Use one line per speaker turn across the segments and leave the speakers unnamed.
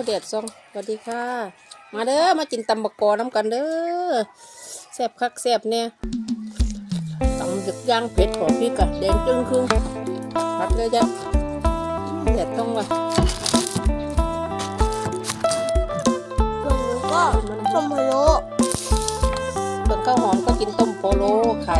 ห็นบ้างโอ้แดดซองสวัสดีค่ะ มาเด้อมากินตำบักกอน้ำกันเด้อแซ่บคักแซ่บเนี่ยตำดึกย่างเผ็ดขอพริกอะแดงจึ้งครึ่งพัดเลยจ้ะแดดต้องว่ะ
ส่วนหนูก็ส้มพะโล้
ส่วนข้าวหอมก็กินต้มโพโลไข่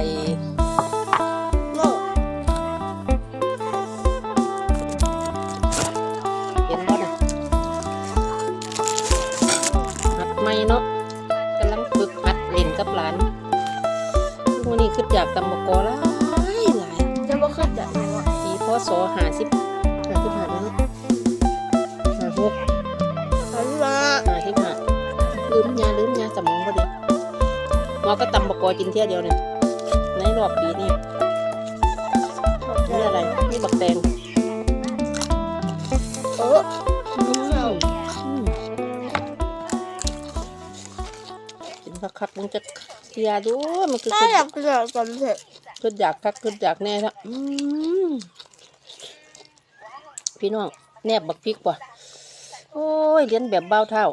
วันนี้คืออยากตำบกกอหลายหลาย
จะมาขึ้นจากไหนวะ
ปีพศหาสิบหาสิบห้าแล้วเนาะหาหก
หันมา
หาสิบห้าลืมยาลืมยาสมองพอดีหมอก็ตำบกกอกินเที่ยเดียวเนี่ยในรอบปีนี้นี่อะไรนี่บักแตง
เออ
อืมอื คักๆมึงจะเคลียร์ดูมันคือ
น่าอยากกินอะไรกันเถอะ
คืออยากคักคืออยากแน่ละอืมพี่น้องแนบบักพริกว่ะโอ้ยเลี้ยนแบบเบ้าเท่า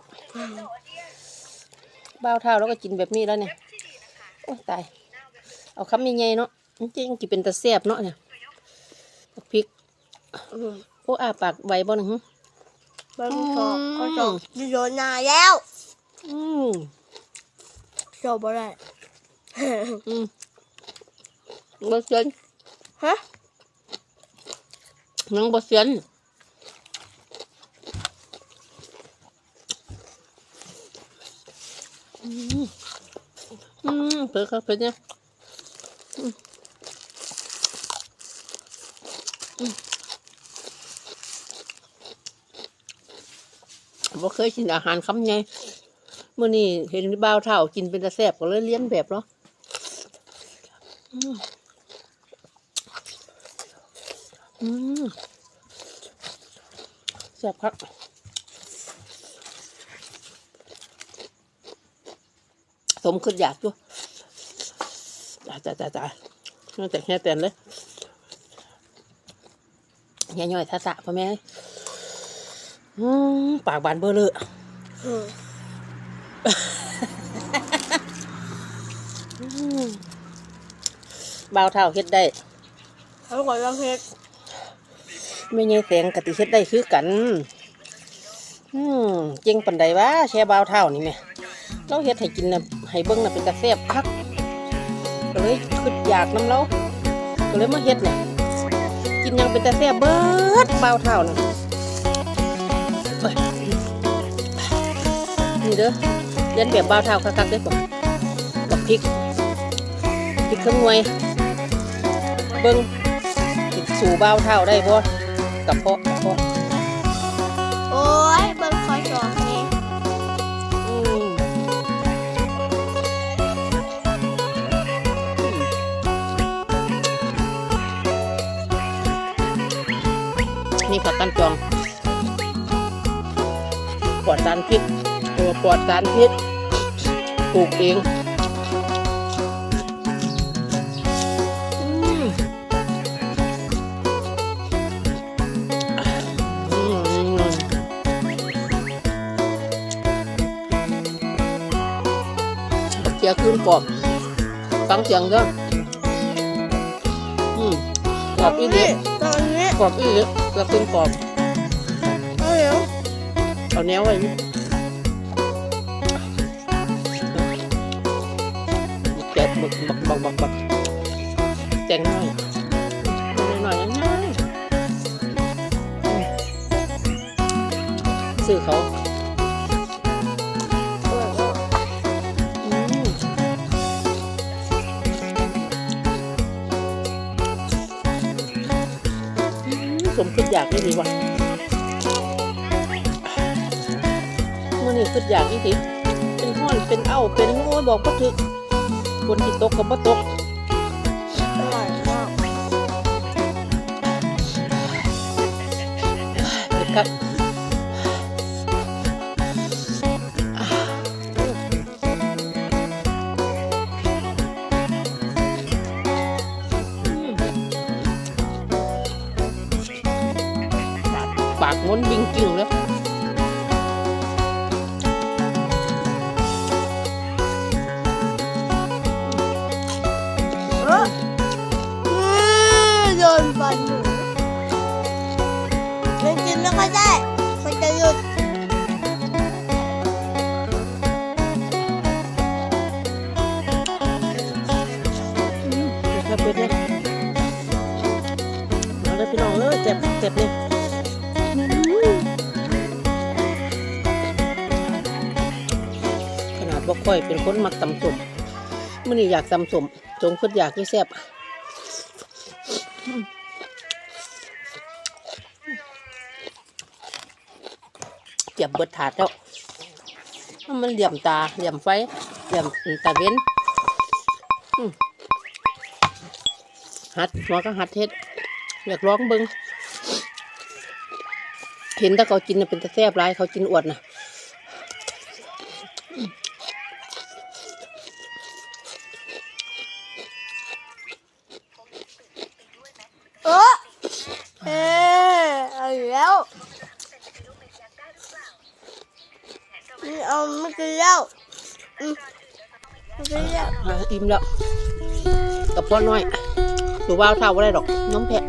เบ้าเท่าแล้วก็กินแบบนี้แล้วเนี่ยโอ้ยตายเอาคำใหญ่ๆเนาะจริงๆกินเป็นตะเสียบเนาะเนี่ยบักพริก
อืม
โอ้อาปากไวบ่หนึ่ง
มันก็ก็จบโยนนายแล้ว
อืม
จบอะไร
อืมบ่เซียน
ฮะ
นังบ่เซียนอืมอืมเผื่อครับเผื่อเนี่ยอืมอืมบ่เคยกินอาหารคำไงเมื่อนี้เห็นบ่าวเท่ากินเป็นตะแซบก็เลยเลี้ยนแบบเนาะอืมแซบครับสมขึ้นอยากจ้ะจ้าจ้าจ้าจ้าตั้งแต่แค่แต่นเลยย่อยๆทะสะพ่อแม่เอ้ยอืมปากบานเบอร์เลย
อ
บ่าวเท่าเฮ็ดได้
ทั้งหมดแล้วเพชร
ไม่ใช่แสงกติเฮ็ดได้คือกัน อืมเจงปันใดวะแช่บ่าวเท่านี่แม่เราเฮ็ดให้กินน่ะให้เบิ่งน่ะเป็นตาแซ่บคักก็เลยคิดอยากน้ำเราก็เลยมาเฮ็ดเนี่ยกินหยังเป็นตาแซ่บเบิดบ่าวเท่าน่ะเอ้ยนี่เด้อ เรียนแบบบ่าวเท่าคักๆเด้อบ่กับพริกพริกเครื่องหน่วยเบิ่งสิสู่บ่าวเท่าได้บ่กับเพาะกับเพาะ
โอ้ยเบิ้งคอยสอนนี่
อืมนี่ผักกันจองปลอดสารพิษ ตัวปลอดสารพิษปลูกเองเจียขึ้นกรอบฟังเสียงก็อืมกรอบอีเดี
นี่ตอนนี้
กรอบอีเดีจะขึ้นกรอบ
เอาเดี๋ย
เอาแนวไว้ บักบักบักบักบักแจงหน่อยหน่อยง่ายๆซื้อเขาอืมอืมสมคิดอยากนี่ดีว่ะมื่อนี้คิดอยากนี่สิเป็นห้อนเป็นเอ้าเป็นโอ้ยบอกก็ถึก ฝนที่ตกกับบ่ตก
อร่อยมาก
เด็ดครับอืมปากม้วนบิงกิ่งเลย็บเจ็บเนี่ยขนาดบ่ค่อยเป็นคนมักตำสมมื่อนี้อยากตำสมจงคิดอยากที่แซ่บเจ็บเบิดถาดแล้วมันเหลี่ยมตาเหลี่ยมไฟเหลี่ยมตาเว้นหัดหัวก็หัดเฮ็ดอยากร้องเบิง เห็นแต่เขากินน่ะเป็นตะแซ่บหลายเขากินอวดนะ
เออเออเอาอีกแล้วไม่เอาไม่กินแล้วอืมไม่กินแล้ว
อะอิ่มแล้วกับพ่อน้อยตัวว่าวเท่าว่าได้ดอกน้องแพะ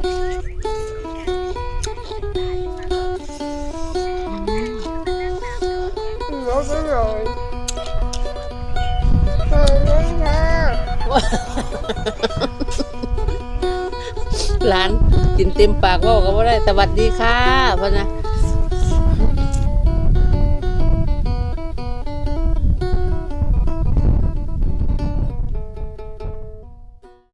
หลา
นกินเต็มปากเว่าก็ว่าได้สวัสดีค่ะพ่อนะ